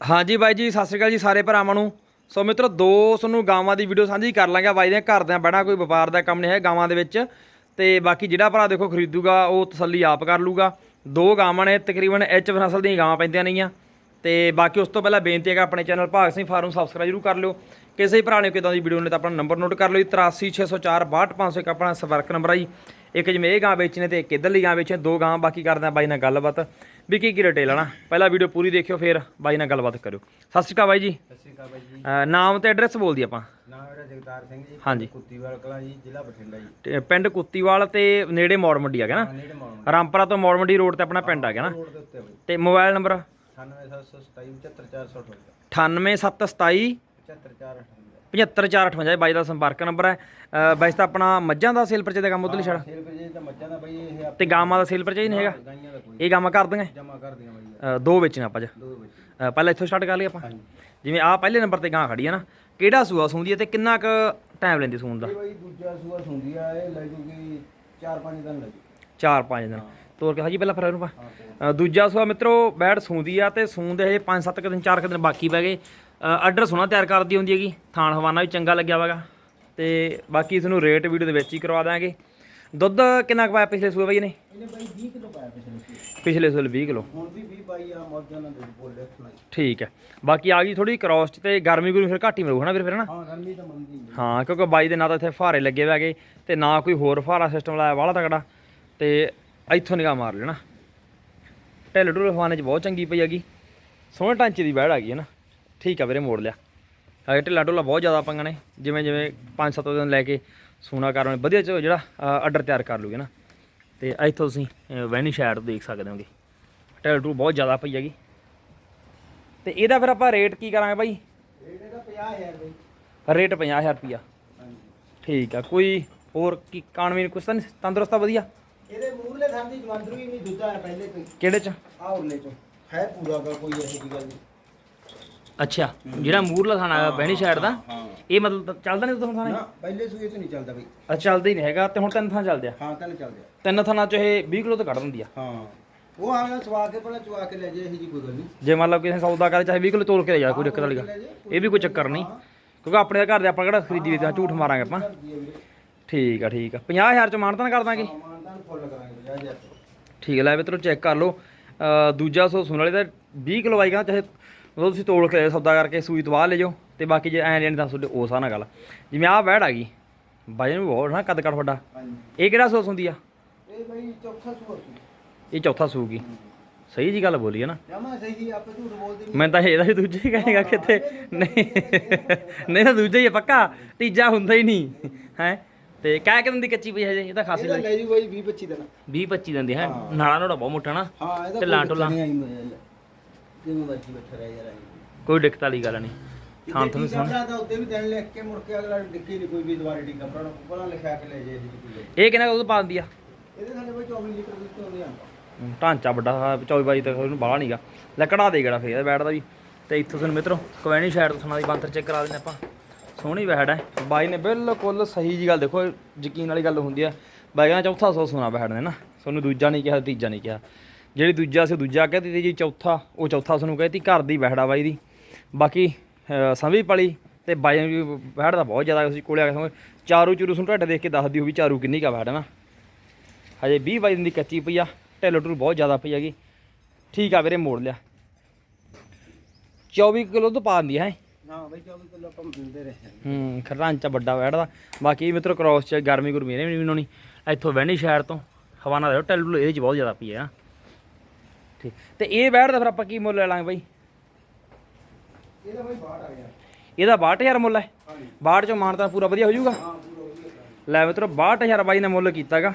ਹਾਂਜੀ ਬਾਈ ਜੀ, ਸਤਿ ਸ਼੍ਰੀ ਅਕਾਲ ਜੀ ਸਾਰੇ ਭਰਾਵਾਂ ਨੂੰ। ਸੋ ਮਿੱਤਰੋ ਦੋ ਤੁਹਾਨੂੰ ਗਾਵਾਂ ਦੀ ਵੀਡੀਓ ਸਾਂਝੀ ਕਰ ਲਾਂਗੇ। ਬਾਈ ਦੇ ਘਰ ਦਾ ਬੜਾ ਕੋਈ ਵਪਾਰ ਦਾ ਕੰਮ ਨਹੀਂ ਹੈ ਗਾਵਾਂ ਦੇ ਵਿੱਚ। ਤੇ ਬਾਕੀ ਜਿਹੜਾ ਭਰਾ ਦੇਖੋ ਖਰੀਦੂਗਾ, ਉਹ ਤਸੱਲੀ ਆਪ ਕਰ ਲੂਗਾ। ਦੋ ਗਾਵਾਂ ਨੇ, ਤਕਰੀਬਨ ਐਚ ਫਨਸਲ ਦੀਆਂ ਗਾਵਾਂ ਪੈਂਦੀਆਂ ਨੇਗੀਆਂ। ਤੇ ਬਾਕੀ ਉਸ ਤੋਂ ਪਹਿਲਾਂ ਬੇਨਤੀ ਹੈਗਾ ਆਪਣੇ ਚੈਨਲ ਭਾਗ ਸਿੰਘ ਫਾਰਮ ਸਬਸਕ੍ਰਾਈਬ ਜ਼ਰੂਰ ਕਰ ਲਿਓ। ਕਿਸੇ ਭਰਾ ਨੇ ਕਿਦਾਂ ਦੀ ਵੀਡੀਓ ਨੇ ਤਾਂ ਆਪਣਾ ਨੰਬਰ ਨੋਟ ਕਰ ਲਿਓ ਜੀ। 83604 62501 ਆਪਣਾ ਸੰਪਰਕ ਨੰਬਰ ਆ ਜੀ। ਇੱਕ ਜਿਵੇਂ ਇਹ ਗਾਂ ਵੇਚਣੇ ਤੇ ਇੱਕ ਇੱਧਰਲੀ ਗਾਂ ਵੇਚਣੇ ਦੋ ਗਾਂ ਬਾਕੀ ਕਰਦੇ ਆ ਬਾਈ ਨਾਲ ਗੱਲਬਾਤ। ਵੀ ਕੀ ਕੀ ਡਿਟੇਲ ਆਣਾ ਪਹਿਲਾਂ ਵੀਡੀਓ ਪੂਰੀ ਦੇਖਿਓ ਫਿਰ ਬਾਈ ਨਾਲ ਗੱਲਬਾਤ ਕਰਿਓ। ਸਤਿ ਸ਼੍ਰੀ ਅਕਾਲ ਬਾਈ ਜੀ। ਸਤਿ ਸ਼੍ਰੀ ਅਕਾਲ ਬਾਈ ਜੀ। ਨਾਮ ਤੇ ਐਡਰੈਸ ਬੋਲ ਦੀ ਆਪਾਂ। ਨਾਮ ਮੇਰਾ ਜਗਤਾਰ ਸਿੰਘ ਜੀ ਹਾਂਜੀ। ਕੁੱਤੀਵਾਲ ਕਲਾਂ ਜੀ ਜ਼ਿਲ੍ਹਾ ਬਠਿੰਡਾ ਜੀ। ਤੇ ਪਿੰਡ ਕੁੱਤੀਵਾਲ ਤੇ ਨੇੜੇ ਮੌੜ ਮੰਡੀ ਆ ਗਿਆ ਨਾ? ਨੇੜੇ ਰਾਮਪੁਰਾ ਤੋਂ ਮੌੜ ਮੰਡੀ ਰੋਡ ਤੇ ਆਪਣਾ ਪਿੰਡ ਆ ਗਿਆ ਨਾ? ਰੋਡ ਦੇ ਉੱਤੇ ਬਾਈ। ਤੇ ਮੋਬਾਈਲ ਨੰਬਰ 98727 98727 75458 75458 ਬਾਈ ਦਾ ਸੰਪਰਕ ਨੰਬਰ ਹੈ। ਵੈਸੇ ਤਾਂ ਆਪਣਾ ਮੱਝਾਂ ਦਾ ਸੇਲ ਪਰਚੇ ਦਾ ਕੰਮ ਉਧਰਲੀ ਛੜ ਸੇਲ ਜੀ ਤਾਂ ਮੱਝਾਂ ਦਾ ਬਾਈ ਇਹ ਤੇ ਗਾਵਾਂ ਦਾ ਸੇਲ ਪਰਚੇ ਨਹੀਂ ਹੈਗਾ? ਇਹ ਗਾਵਾਂ ਕਰ ਦੀਆਂ ਜਮਾ ਕਰ ਦੀਆਂ ਬਾਈ। ਦੋ ਵੇਚਣਾ ਆਪਾਂ ਅਹ ਪਹਿਲਾਂ ਇੱਥੋਂ ਸਟਾਰਟ ਕਰ ਲਈ ਆਪਾਂ। ਜਿਵੇਂ ਆ ਪਹਿਲੇ ਨੰਬਰ ਤੇ ਗਾਂ ਖੜੀ ਹੈ ਨਾ ਕਿਹੜਾ ਸੂਆ ਸੂੰਦੀ ਹੈ ਤੇ ਕਿੰਨਾ ਕੁ ਟਾਈਮ ਲੈਂਦੀ ਸੂਣ ਦਾ? ਬਾਈ ਦੂਜਾ ਸੂਆ ਸੁੰਦੀ ਆ ਇਹ ਲੈ ਜੂਗੀ 4-5 ਦਿਨ ਲੱਗੇ 4-5 ਦਿਨ। ਤੋਰ ਕੇ ਹਾਜੀ ਪਹਿਲਾਂ ਫਿਰ ਇਹਨੂੰ ਪਾ ਦੂਜਾ ਸੂਆ ਮਿੱਤਰੋ ਬੈੜ ਸੂੰਦੀ ਆ ਤੇ ਸੂਣ ਦੇ ਹਜੇ 5-7 ਦਿਨ 4 ਦਿਨ ਬਾਕੀ ਪੈ ਗਏ। ਆਰਡਰ ਸੋਹਣਾ ਤਿਆਰ ਕਰਦੀ ਹੁੰਦੀ ਹੈਗੀ ਥਾਣ ਹਵਾਨਾ ਵੀ ਚੰਗਾ ਲੱਗਿਆ ਵਾਗਾ। ਤੇ ਬਾਕੀ ਤੁਹਾਨੂੰ ਰੇਟ ਵੀਡੀਓ ਦੇ ਵਿੱਚ ਹੀ ਕਰਵਾ ਦਾਂਗੇ। ਦੁੱਧ ਕਿੰਨਾ ਕੁ ਪਾਇਆ ਪਿਛਲੇ ਸੂਏ ਬਾਈ ਨੇ? ਇਹਨੇ ਬਾਈ 20 ਕਿਲੋ ਪਾਇਆ ਪਿਛਲੇ ਸੂਏ। ਪਿਛਲੇ ਸੂਏ 20 ਕਿਲੋ। ਹੁਣ ਵੀ 20 ਪਾਈ ਆ ਮੌਜਾਂ ਨਾਲ ਦੇ ਬੋਲੇ ਸੁਣਾਈ ਠੀਕ ਹੈ। ਬਾਕੀ ਆ ਗਈ ਥੋੜੀ ਕ੍ਰੋਸ ਤੇ ਗਰਮੀ ਗੁਰਮੀ ਫਿਰ ਘੱਟ ਮਿਲੂ ਹਨਾ ਵੀਰ ਫਿਰ ਹਨਾ? ਹਾਂ ਗਰਮੀ ਤਾਂ ਮੰਦੀ ਨਹੀਂ। ਹਾਂ ਕਿਉਂਕਿ ਬਾਈ ਦੇ ਨਾਲ ਤਾਂ ਇੱਥੇ ਫਾਰੇ ਲੱਗੇ ਹੈਗੇ ਤੇ ਨਾ ਕੋਈ ਹੋਰ ਫਾਰਾ ਸਿਸਟਮ ਲਾਇਆ ਵਾਲਾ ਤਕੜਾ ਤੇ ਇੱਥੋਂ ਨਿਗਾਹ ਮਾਰ ਲੈਣਾ ਢਿੱਲ ਢੁੱਲ ਹਵਾਨੇ ਚ ਬਹੁਤ ਚੰਗੀ ਪਈ ਹੈਗੀ। ਸੋਹਣੇ ਢਾਂਚੇ ਦੀ ਬੈੜ ਹੈਗੀ ਹੈ ਨਾ ਠੀਕ ਆ ਵੀਰੇ ਮੋੜ ਲਿਆ। ਹਾਏ ਢਿੱਲਾ ਢੁੱਲਾ ਬਹੁਤ ਜ਼ਿਆਦਾ ਪੰਗਾਂ ਨੇ ਜਿਵੇਂ ਜਿਵੇਂ 5-7 ਦਿਨ ਲੈ ਕੇ ਸੋਨਾ ਕਰਨ ਵਧੀਆ ਚ ਜਿਹੜਾ ਆਰਡਰ ਤਿਆਰ ਕਰ ਲੂਗੇ ਨਾ। ਤੇ ਇੱਥੋਂ ਤੁਸੀਂ ਵੈਨੀ ਸ਼ੈਡ ਦੇਖ ਸਕਦੇ ਹੋਗੇ। ਢਿੱਲ ਢੁੱਲ ਬਹੁਤ ਜ਼ਿਆਦਾ ਪਈ ਹੈਗੀ। ਤੇ ਇਹਦਾ ਫਿਰ ਆਪਾਂ ਰੇਟ ਕੀ ਕਰਾਂਗੇ ਬਾਈ? ਇਹਨੇ ਤਾਂ 50000 ਬਾਈ ਰੇਟ 50000 ਰੁਪਿਆ ਠੀਕ ਆ ਕੋਈ ਹੋਰ ਕੀ ਕਾਨਵੀਨ ਕੁਛ ਤਾਂ ਨਹੀਂ? ਤੰਦਰੁਸਤ ਆ ਵਧੀਆ? ਇਹਦੇ ਮੂਰਲੇ ਥਾਂ ਦੀ ਜਵੰਦਰੂ ਹੀ ਨਹੀਂ ਦੁੱਧਾ ਪਹਿਲੇ ਤੋਂ ਕਿਹੜੇ ਚ? ਆ ਉਰਲੇ ਚੋਂ। ਹੈ ਪੂਰਾ ਕੋਈ ਇਹੋ ਗੱਲ ਨਹੀਂ। ਅੱਛਾ ਜਿਹੜਾ ਮੂਰਲਾ ਥਾਣਾ ਹੈਗਾ ਬਹਿਣੀ ਸਾਈਡ ਦਾ ਹਾਂ ਇਹ ਮਤਲਬ ਚੱਲਦਾ ਨਹੀਂ ਤੁਹਾਨੂੰ ਥਾਣਾ ਨਾ ਪਹਿਲੇ ਸੂਏ ਤੋਂ ਨਹੀਂ ਚੱਲਦਾ ਬਈ। ਅੱਛਾ ਚੱਲਦਾ ਹੀ ਨਹੀਂ ਹੈਗਾ ਤੇ ਹੁਣ ਤਿੰਨ ਥਾਂ ਚੱਲਦੇ ਆ। ਹਾਂ ਤਾਂ ਨਹੀਂ ਚੱਲਦਾ ਤਿੰਨ ਥਾਂ ਚ ਇਹ 20 ਕਿਲੋ ਤੋਂ ਕੱਢ ਦਿੰਦੀ ਆ। ਹਾਂ ਉਹ ਆਗਾ ਸਵਾ ਕੇ ਪਹਿਲਾਂ ਚਵਾ ਕੇ ਲੈ ਜੇ ਇਹੋ ਜਿਹੀ ਕੋਈ ਗੱਲ ਨਹੀਂ। ਜੇ ਮੰਨ ਲਓ ਕਿਸੇ ਨੇ ਸੌਦਾ ਕਰੇ ਚਾਹੇ 20 ਕਿਲੋ ਤੋਲ ਕੇ ਲੈ ਜਾ ਕੋਈ ਦਿੱਕਤ ਵਾਲੀ ਗੱਲ। ਜੇ ਇਹ ਵੀ ਕੋਈ ਚੱਕਰ ਨਹੀਂ ਕਿਉਂਕਿ ਆਪਣੇ ਦਾ ਘਰ ਦੇ ਆਪਾਂ ਕਿਹੜਾ ਖਰੀਦੀ ਵੇਚਦਾ ਝੂਠ ਮਾਰਾਂਗੇ ਆਪਾਂ। ਹੈ ਠੀਕ ਆ ਠੀਕ ਆ। 50000 ਚ ਮਾਨਤਾਨ ਕਰ ਦਾਂਗੇ। ਹਾਂ ਮਾਨਦਾਨ ਫੁੱਲ ਕਰਾਂਗੇ 50000 ਠੀਕ ਹੈ ਲੈ ਮਿੱਤਰੋ ਚੈੱਕ ਕਰ ਲਓ। ਅ, ਦੂਜਾ ਸੋ ਸੁਣ ਵਾਲੇ ਦਾ 20 ਕਿਲੋ ਕਹਿੰਦਾ ਚਾਹੇ ਉਹ ਤੁਸੀਂ ਤੋੜ ਕੇ ਸੌਦਾ ਕਰਕੇ ਸੂਈ ਤੋਂ ਬਾਹਰ ਲੈ ਜਾਓ ਤੇ ਬਾਕੀ ਜੇ ਐਂ ਲੈਣ ਦਾ ਤੁਹਾਡੇ ਉਸ ਆ ਨਾ ਗੱਲ। ਜਿਵੇਂ ਆਹ ਬੈੜ ਆ ਗਈ ਬਾਈ ਨੂੰ ਬਹੁਤ ਨਾ ਕੱਦ ਕੱਟ ਵੱਡਾ ਇਹ ਕਿਹੜਾ ਸੋਸ ਹੁੰਦੀ ਆ? ਇਹ ਬਈ ਚੌਥਾ ਸੂਆ ਇਹ ਚੌਥਾ ਸੂਗੀ ਸਹੀ ਜੀ ਗੱਲ ਬੋਲੀ ਹੈ ਨਾ। ਜਮਾ ਸਹੀ ਆਪਾਂ ਝੂਠ ਬੋਲਦੇ ਨਹੀਂ। ਮੈਂ ਤਾਂ ਇਹਦਾ ਵੀ ਦੂਜਾ ਹੀ ਕਹੇਗਾ ਕਿਤੇ ਨਹੀਂ। ਨਹੀਂ ਤਾਂ ਦੂਜਾ ਹੀ ਹੈ ਪੱਕਾ ਤੀਜਾ ਹੁੰਦਾ ਹੀ ਨਹੀਂ। ਹੈ? ਤੇ ਕਹਿ ਕੇ ਦਿੰਦੀ ਕੱਚੀ ਪਈ ਹਜੇ ਇਹ ਤਾਂ ਖਾਸੀ ਲੱਗੀ ਲੈ ਜੂ ਬਈ 20 25 ਦਿਨ 20 25 ਦਿੰਦੀ ਹੈ। ਨਾਲਾ ਨੋੜਾ ਬਹੁਤ ਮੋਟਾ ਨਾ। ਹਾਂ ਇਹਦਾ ਢਿੱਲਾਂ ਕਿਵੇਂ ਮਰਜ਼ੀ ਬੈਠਾ ਰਹਿ ਯਾਰ ਆਈ ਕੋਈ ਦਿੱਕਤ ਵਾਲੀ ਗੱਲ ਨਹੀਂ। ਥਾਂ ਤੁਹਾਨੂੰ ਸੁਣ ਤਾਂ ਉੱਤੇ ਵੀ ਦਿਨ ਲਿਖ ਕੇ ਮੁੜ ਕੇ ਅਗਲਾ ਡਿੱਕੀ ਨਹੀਂ ਕੋਈ ਵੀ ਦੁਬਾਰੇ ਟਿੱਕਾ ਪਰ ਪਹਿਲਾਂ ਲਿਖਿਆ ਕੇ ਲੈ ਜੇ ਇਹਦੀ ਕੋਈ। ਇਹ ਕਿੰਨਾ ਦੁੱਧ ਪਾ ਦਿੰਦੀ ਆ? ਇਹਦੇ ਥੱਲੇ ਬਈ 24 ਲੀਟਰ ਦੁੱਧ ਆਉਂਦੇ? ਆ ਢਾਂਚਾ ਵੱਡਾ 24 ਬਾਈ ਤੱਕ ਉਹਨੂੰ ਬਾਹਲਾ ਨਹੀਂਗਾ ਲੱਕੜਾ ਦੇ ਗੜਾ ਫੇਰ ਬੈਠ ਦਾ ਵੀ। ਤੇ ਇੱਥੋਂ ਤੁਹਾਨੂੰ ਮਿੱਤਰੋ ਕਵੈਣੀ ਸਾਈਡ ਤੋਂ ਸੁਣਾ ਦੀ ਬੰਤਰ ਚੈੱਕ ਕਰਾ ਦਿੰਦੇ ਆਪਾਂ। ਸੋਹਣੀ ਬੈਠ ਹੈ ਬਾਈ ਨੇ ਬਿਲਕੁਲ ਸਹੀ ਜੀ ਗੱਲ ਦੇਖੋ ਯਕੀਨ ਵਾਲੀ ਗੱਲ ਹੁੰਦੀ ਆ। ਬਾਈ ਕਹਿੰਦਾ ਚੌਥਾ ਸੌ ਸੁਣਾ ਬੈਠ ਨੇ ਨਾ। ਤੁਹਾਨੂੰ ਦੂਜਾ ਨਹੀਂ ਕਿਹਾ ਤੀਜਾ ਨਹੀਂ ਕਿਹਾ। ਜਿਹੜੀ ਦੂਜਾ ਸੀ ਦੂਜਾ ਕਹਤੀ ਤੇ ਜੀ ਚੌਥਾ ਉਹ ਚੌਥਾ ਤੁਹਾਨੂੰ ਕਹਤੀ ਘਰ ਦੀ ਬੈਠਾ ਬਾਈ ਦੀ। ਬਾਕੀ ਸੰਭੀ ਪਲੀ ਤੇ ਬਾਈ ਨੂੰ ਵੀ ਬੈਠ ਦਾ ਬਹੁਤ ਜ਼ਿਆਦਾ ਅਸੀਂ ਕੋਲੇ ਆ ਕੇ ਚਾਰੂ ਚੂਰੂ ਸੁਣ ਢੱਡ ਦੇਖ ਕੇ ਦੱਸਦੀ ਹੋ ਵੀ ਚਾਰੂ ਕਿੰਨੀ ਕਾ ਹੈ ਨਾ। ਹਜੇ 20 ਬਾਈ ਦਿਨ ਦੀ ਕੱਚੀ ਪਈ ਆ ਢਿੱਲ ਟੁਰ ਬਹੁਤ ਜ਼ਿਆਦਾ ਪਈ ਹੈਗੀ। ਠੀਕ ਆ ਵੀਰੇ ਮੋੜ ਲਿਆ। 24 ਕਿਲੋ ਤੋਂ ਪਾ ਦਿੰਦੀ ਹੈ? ਹਾਂ ਬਈ 24 ਕਿਲੋ ਆਪਾਂ ਦਿੰਦੇ ਰਹੇ ਹੂੰ। ਖਰਾਂਚਾ ਵੱਡਾ ਬੈਠਦਾ ਬਾਕੀ ਮਿੱਤਰੋ ਕ੍ਰੋਸ ਚ ਗਰਮੀ ਗੁਰਮੀ ਇਹਨੇ ਵੀ ਨਹੀਂ ਇੱਥੋਂ ਵਹਿਣੀ ਸ਼ਹਿਰ ਤੋਂ ਹਵਾਨਾ ਦੇ ਢਿੱਲ ਟੁੱਲ ਇਹਦੇ ਚ ਬਹੁਤ ਜ਼ਿਆਦਾ ਪਈ ਹੈ ਨਾ ਠੀਕ ਤੇ ਇਹ ਬੈਠਦਾ ਫਿਰ ਆਪਾਂ ਕੀ ਮੁੱਲ ਲੈ ਲਾਂਗੇ ਬਾਈ? ਇਹਦਾ ਬਈ ਬਾਹਰ ਆ ਗਿਆ ਇਹਦਾ 62000 ਮੁੱਲ ਹੈ। ਹਾਂਜੀ। 62 ਚੋਂ ਮਾਨਤਾ ਪੂਰਾ ਵਧੀਆ ਹੋ ਜਾਊਗਾ। ਹਾਂ ਪੂਰਾ ਵਧੀਆ ਲੈ ਮਿੱਤਰੋ 62000 ਬਾਈ ਨੇ ਮੁੱਲ ਕੀਤਾਗਾ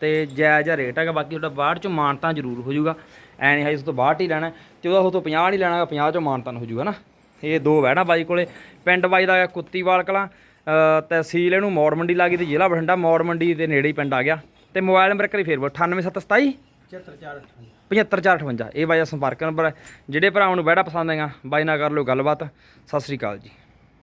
ਤੇ ਜਾਇਜ਼ ਜਿਹਾ ਰੇਟ ਹੈਗਾ ਬਾਕੀ ਤੁਹਾਡਾ 62 ਚੋਂ ਮਾਨਤਾ ਜ਼ਰੂਰ ਹੋ ਜਾਊਗਾ। ਐ ਨਹੀਂ ਹੈ ਇਸ ਤੋਂ 62 ਹੀ ਲੈਣਾ ਤੇ ਉਹਦਾ ਉਹ ਤੋਂ 50 ਨਹੀਂ ਲੈਣਾ 50 ਚੋਂ ਮਾਨਤਾ ਹੋ ਜਾਊਗਾ ਨਾ। ਇਹ ਦੋ ਵਹਿਣਾ ਬਾਈ ਕੋਲੇ। ਪਿੰਡ ਬਾਈ ਦਾ ਕੁੱਤੀਵਾਲ ਕਲਾਂ ਅ, ਤਹਿਸੀਲ ਇਹਨੂੰ ਮੌੜ ਮੰਡੀ ਲੱਗੀ ਤੇ ਜ਼ਿਲ੍ਹਾ ਬਠਿੰਡਾ ਮੌੜ ਮੰਡੀ ਦੇ ਨੇੜੇ ਹੀ ਪਿੰਡ ਆ ਗਿਆ। ਤੇ ਮੋਬਾਈਲ ਨੰਬਰ ਕਰੀ ਫੇਰ ਬੋਲ 98727 74 75458 ਇਹ ਬਾਈ ਦਾ ਸੰਪਰਕ ਨੰਬਰ ਹੈ। ਜਿਹੜੇ ਭਰਾਵਾਂ ਨੂੰ ਬਹਿੜਾ ਪਸੰਦ ਹੈਗਾ, ਬਾਈ ਨਾਲ ਕਰ ਲਓ ਗੱਲਬਾਤ। ਸਤਿ ਸ੍ਰੀ ਅਕਾਲ ਜੀ।